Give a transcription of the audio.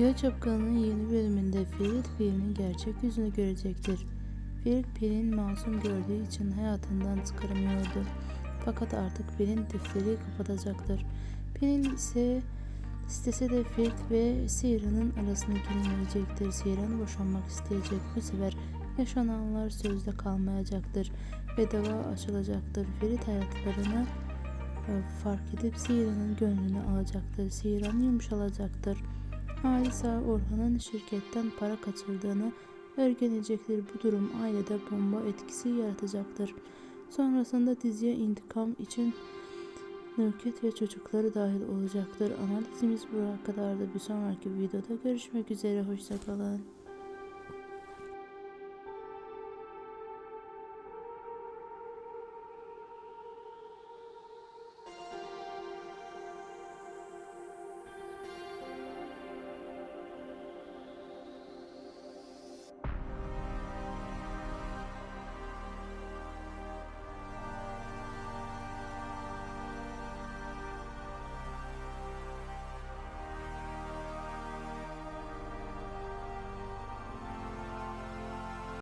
Yalı Çapkını'nın yeni bölümünde Ferit Pir'in gerçek yüzünü görecektir. Ferit Pir'in masum gördüğü için hayatından çıkaramıyordu. Fakat artık Pir'in defteri kapatacaktır. Pir'in ise istese de Ferit ve Seyran'ın arasına girmeyecektir. Seyran boşanmak isteyecek. Bu sefer yaşananlar sözde kalmayacaktır ve dava açılacaktır. Ferit hayatlarını e, fark edip Seyran'ın gönlünü alacaktır. Seyran yumuşalacaktır. Halisa Orhan'ın şirketten para kaçırdığını öğrenecektir. Bu durum ailede bomba etkisi yaratacaktır. Sonrasında diziye intikam için Nurket ve çocukları dahil olacaktır. Analizimiz buraya kadardı. Bir sonraki videoda görüşmek üzere. Hoşçakalın.